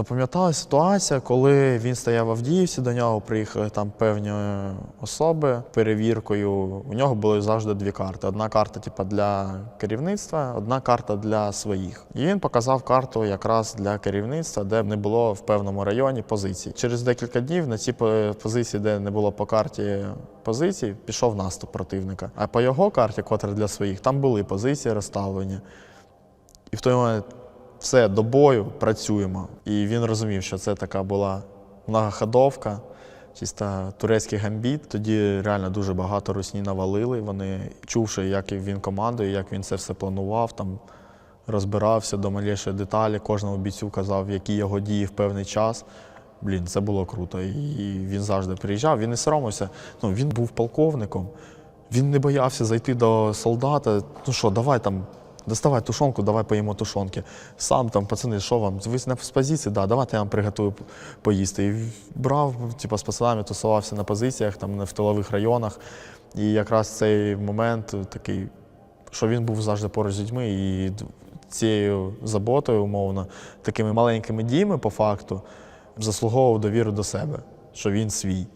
Запам'яталася ситуація, коли він стояв в Авдіївці, до нього приїхали там певні особи перевіркою. У нього були завжди дві карти: одна карта, типу, для керівництва, одна карта для своїх. І він показав карту якраз для керівництва, де не було в певному районі позицій. Через декілька днів на ці позиції, де не було по карті позицій, пішов наступ противника. А по його карті, котра для своїх, там були позиції розставлені. І в той момент все, до бою працюємо. І він розумів, що це така була многоходовка, чисто турецький гамбіт. Тоді реально дуже багато русні навалили. Вони, чувши, як він командує, як він це все планував, там розбирався до малішої деталі, кожному бійцю казав, які його дії в певний час. Блін, це було круто. І він завжди приїжджав, він не соромився. Ну, він був полковником, він не боявся зайти до солдата. Ну що, давай там, доставай тушонку, давай поїмо тушонки. Сам там, пацани, що вам? Ви на з позиції? Да, давайте я вам приготую поїсти. І брав, типу, з пацанами тусувався на позиціях, там в тилових районах. І якраз цей момент такий, що він був завжди поруч з людьми, і цією заботою, умовно, такими маленькими діями по факту, заслуговував довіру до себе, що він свій.